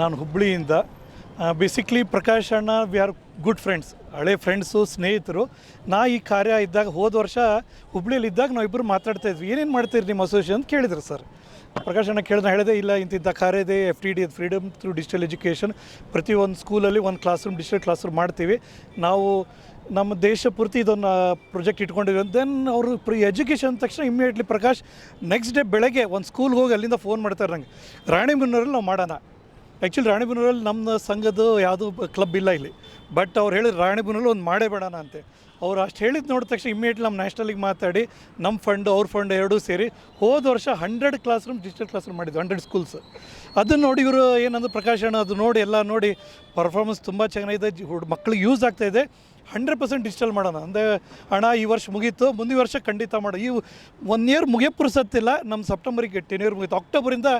ನಾನು ಹುಬ್ಬಳ್ಳಿಯಿಂದ ಬೇಸಿಕ್ಲಿ ಪ್ರಕಾಶ್ ಅಣ್ಣ ವಿ ಆರ್ ಗುಡ್ ಫ್ರೆಂಡ್ಸ್ ಹಳೆ ಫ್ರೆಂಡ್ಸು ಸ್ನೇಹಿತರು. ನಾ ಈ ಕಾರ್ಯ ಇದ್ದಾಗ ಹೋದ ವರ್ಷ ಹುಬ್ಳಿಯಲ್ಲಿ ಇದ್ದಾಗ ನಾವಿಬ್ಬರು ಮಾತಾಡ್ತಾ ಇದ್ವಿ. ಏನೇನು ಮಾಡ್ತೀರಿ ನಿಮ್ಮ ಅಸೋಸಿಯೇಷನ್ ಅಂತ ಕೇಳಿದ್ರು ಸರ್ ಪ್ರಕಾಶ್ ಅಣ್ಣ ಕೇಳಿದ ಹೇಳಿದೆ, ಇಲ್ಲ ಇಂತಿಂಥ ಕಾರ್ಯ ಇದೆ F T D freedom through digital education ಪ್ರತಿ ಒಂದು ಸ್ಕೂಲಲ್ಲಿ ಒಂದು class room digital class room ಮಾಡ್ತೀವಿ. ನಾವು ನಮ್ಮ ದೇಶ ಪೂರ್ತಿ ಇದೊಂದು ಪ್ರೊಜೆಕ್ಟ್ ಇಟ್ಕೊಂಡಿದ್ವಿ ದೆನ್ ಅವರು ಪ್ರಿ ಎಜುಕೇಷನ್ ತಕ್ಷಣ ಇಮ್ಮಿಡಿಯೇಟ್ಲಿ ಪ್ರಕಾಶ್ ನೆಕ್ಸ್ಟ್ ಡೇ ಬೆಳಗ್ಗೆ ಒಂದು ಸ್ಕೂಲ್ಗೆ ಹೋಗಿ ಅಲ್ಲಿಂದ ಫೋನ್ ಮಾಡ್ತಾರೆ ನಂಗೆ. ರಾಣಿಬೆನ್ನೂರಲ್ಲಿ ನಾವು ಮಾಡೋಣ. ಆ್ಯಕ್ಚುಲಿ ರಾಣಿಬೆನ್ನೂರಲ್ಲಿ ನಮ್ಮ ಸಂಘದ ಯಾವುದು ಕ್ಲಬ್ ಇಲ್ಲ ಇಲ್ಲಿ. ಬಟ್ ಅವ್ರು ಹೇಳಿದ್ರು ರಾಣಿಬೆನ್ನೂರಲ್ಲಿ ಒಂದು ಮಾಡೇ ಬೇಡಣ ಅಂತೆ. ಅವ್ರು ಅಷ್ಟು ಹೇಳಿದ್ದು ನೋಡಿದ ತಕ್ಷಣ ಇಮಿಡಿಯೇಟ್ಲಿ ನಮ್ಮ ನ್ಯಾಷನಲಿಗೆ ಮಾತಾಡಿ ನಮ್ಮ ಫಂಡ್ ಅವ್ರ ಫಂಡ್ ಎರಡೂ ಸೇರಿ ಹೋದ ವರ್ಷ hundred class room digital class room ಮಾಡಿದ್ದು ಹಂಡ್ರೆಡ್ ಸ್ಕೂಲ್ಸ್ ಅದನ್ನು ನೋಡಿ ಇವರು ಏನಂದ್ರೆ ಪ್ರಕಾಶ್ ಅಣ್ಣ ಅದು ನೋಡಿ, ಎಲ್ಲ ನೋಡಿ ಪರ್ಫಾರ್ಮೆನ್ಸ್ ತುಂಬ ಚೆನ್ನಾಗಿದೆ ಮಕ್ಳಿಗೆ ಯೂಸ್ ಆಗ್ತಾ ಇದೆ ಹಂಡ್ರೆಡ್ ಪರ್ಸೆಂಟ್ ಡಿಜಿಟಲ್ ಮಾಡೋಣ. ಅಂದರೆ ಹಣ ಈ ವರ್ಷ ಮುಗೀತು, ಮುಂದಿನ ವರ್ಷ ಖಂಡಿತ ಮಾಡೋ. ಈ ಒನ್ ಇಯರ್ ಮುಗಿಯೋ ಪುರ್ಸತ್ತಿಲ್ಲ ನಮ್ಮ ಸೆಪ್ಟೆಂಬರಿಗೆ ಟೆನ್ ಇಯರ್ ಮುಗೀತು. ಅಕ್ಟೋಬರಿಂದ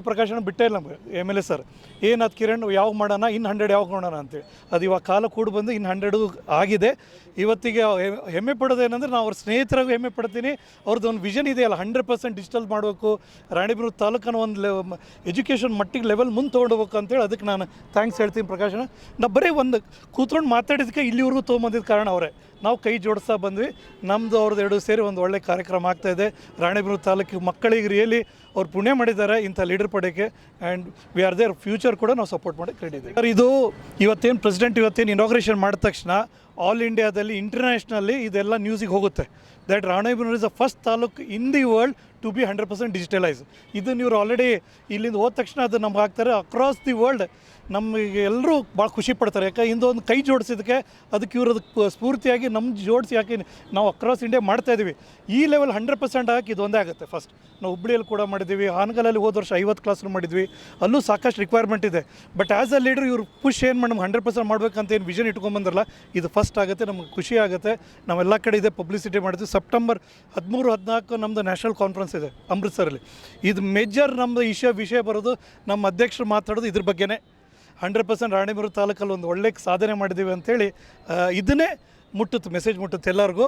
ಪ್ರಕಾಶನ ಬಿಟ್ಟೇ ಇಲ್ಲ ನಮಗೆ, ಎಂ ಎಲ್ ಎ ಸರ್. ಏನು ಅದು ಕಿರಣ್ ಯಾವಾಗ ಮಾಡೋಣ ಇನ್ನು ಹಂಡ್ರೆಡ್ ಯಾವಾಗ ನೋಡೋಣ ಅಂತೇಳಿ. ಅದು ಇವಾಗ ಕಾಲ ಕೂಡ ಬಂದು ಇನ್ನು ಹಂಡ್ರೆಡು ಆಗಿದೆ. ಇವತ್ತಿಗೆ ಹೆಮ್ಮೆ ಪಡೋದೇನೆಂದ್ರೆ ನಾವು ಅವ್ರ ಸ್ನೇಹಿತರಾಗೂ ಹೆಮ್ಮೆ ಪಡ್ತೀನಿ. ಅವ್ರದ್ದು ಒಂದು ವಿಷನ್ ಇದೆಯಲ್ಲ ಹಂಡ್ರೆಡ್ ಪರ್ಸೆಂಟ್ ಡಿಜಿಟಲ್ ಮಾಡಬೇಕು. ರಾಣಿಬೆನ್ನೂರು ತಾಲೂಕನ್ನು ಒಂದು ಲೆ ಎಜುಕೇಷನ್ ಮಟ್ಟಿಗೆ ಲೆವೆಲ್ ಮುಂದೆ ತೊಗೊಂಡೋಗ್ಬೇಕು ಅಂತೇಳಿ ಅದಕ್ಕೆ ನಾನು ಥ್ಯಾಂಕ್ಸ್ ಹೇಳ್ತೀನಿ ಪ್ರಕಾಶನ. ನಾ ಬರೀ ಒಂದು ಕೂತ್ಕೊಂಡು ಮಾತಾಡಿದ್ದಕ್ಕೆ ಇಲ್ಲಿವರೆಗೂ ತೊಗೊಂಬಂದಿದ್ದ ಕಾರಣ ಅವರೇ. ನಾವು ಕೈ ಜೋಡಿಸ್ತಾ ಬಂದ್ವಿ. ನಮ್ಮದು ಅವ್ರದ್ದು ಎರಡು ಸೇರಿ ಒಂದು ಒಳ್ಳೆ ಕಾರ್ಯಕ್ರಮ ಆಗ್ತಾ ಇದೆ. ರಾಣಿಬೆನ್ನೂರು ತಾಲೂಕಿಗೆ ಮಕ್ಕಳಿಗೆ ರಿಯಲಿ ಅವ್ರು ಪುಣ್ಯ ಮಾಡಿದ್ದಾರೆ. ಇಂಥ leader ಪಡೆಯೋಕ್ಕೆ and we are there future ಕೂಡ ನಾವು ಸಪೋರ್ಟ್ ಮಾಡಿ ರೆಡಿ ಸರ್, ಇದು ಇವತ್ತೇನು ಪ್ರೆಸಿಡೆಂಟ್ ಇವತ್ತೇನು ಇನಾಗ್ರೇಷನ್ ಮಾಡಿದ ತಕ್ಷಣ ಆಲ್ ಇಂಡಿಯಾದಲ್ಲಿ ಇಂಟರ್ನ್ಯಾಷನಲ್ಲಿ ಇದೆಲ್ಲ ನ್ಯೂಸಿಗೆ ಹೋಗುತ್ತೆ. That Ranebennur is a first taluk in the world to be hundred percent digitalise ಇದನ್ನು ಇವರು ಆಲ್ರೆಡಿ ಇಲ್ಲಿಂದ ಹೋದ ತಕ್ಷಣ ಅದು ನಮ್ಗೆ ಹಾಕ್ತಾರೆ. ಅಕ್ರಾಸ್ ದಿ ವರ್ಲ್ಡ್ ನಮಗೆ ಎಲ್ಲರೂ ಭಾಳ ಖುಷಿ ಪಡ್ತಾರೆ. ಯಾಕೆ ಒಂದು ಕೈ ಜೋಡಿಸಿದ್ದಕ್ಕೆ ಅದಕ್ಕೆ ಇವರು ಅದಕ್ಕೆ ಸ್ಫೂರ್ತಿಯಾಗಿ ನಮ್ಮ ಜೋಡಿಸಿ ಯಾಕೆ ನಾವು ಅಕ್ರಾಸ್ ಇಂಡಿಯಾ ಮಾಡ್ತಾ ಇದ್ದೀವಿ ಈ ಲೆವೆಲ್ ಹಂಡ್ರೆಡ್ ಪರ್ಸೆಂಟ್ ಹಾಕಿ ಇದೊಂದೇ ಆಗುತ್ತೆ ಫಸ್ಟ್ ನಾವು ಹುಬ್ಳಿಯಲ್ಲಿ ಕೂಡ ಮಾಡಿದ್ದೀವಿ ಹಾನಗಲಲ್ಲಿ ಹೋದ ವರ್ಷ ಐವತ್ತು ಕ್ಲಾಸ್ ಮಾಡಿದ್ವಿ. ಅಲ್ಲೂ ಸಾಕಷ್ಟು ರಿಕ್ವೈರ್ಮೆಂಟ್ ಇದೆ. ಬಟ್ ಆ್ಯಸ್ ಅ ಲೀಡರ್ ಇವ್ರು ಪುಷ್ ಏನು ಮಾಡಿ ಹಂಡ್ರೆಡ್ ಪರ್ಸೆಂಟ್ ಮಾಡಬೇಕಂತ ಏನು ವಿಷನ್ ಇಟ್ಕೊಂಡ್ಬಂದ್ರಲ್ಲ ಇದು ಫಸ್ಟ್ ಆಗುತ್ತೆ ನಮ್ಗೆ ಖುಷಿ ಆಗುತ್ತೆ. ನಾವೆಲ್ಲ ಕಡೆ ಇದೆ ಪಬ್ಲಿಸಿಟಿ ಮಾಡಿದ್ವಿ. ಸೆಪ್ಟೆಂಬರ್ ಹದಿಮೂರು ಹದಿನಾಲ್ಕು ನಮ್ಮದು ನ್ಯಾಷನಲ್ ಕಾನ್ಫರೆನ್ಸ್ ಇದೆ ಅಮೃತ್ಸರಲ್ಲಿ. ಇದು ಮೇಜರ್ ನಮ್ಮದು ವಿಷಯ ವಿಷಯ ಬರೋದು ನಮ್ಮ ಅಧ್ಯಕ್ಷರು ಮಾತಾಡೋದು ಇದ್ರ ಬಗ್ಗೆನೇ. ಹಂಡ್ರೆಡ್ ಪರ್ಸೆಂಟ್ ರಾಣಿಬೆನ್ನೂರು ತಾಲೂಕಲ್ಲಿ ಒಂದು ಒಳ್ಳೆ ಸಾಧನೆ ಮಾಡಿದ್ದೀವಿ ಅಂತೇಳಿ ಆ, ಇದನ್ನೇ ಮುಟ್ಟುತ್ತೆ ಮೆಸೇಜ್ ಮುಟ್ಟುತ್ತೆ ಎಲ್ಲರಿಗೂ.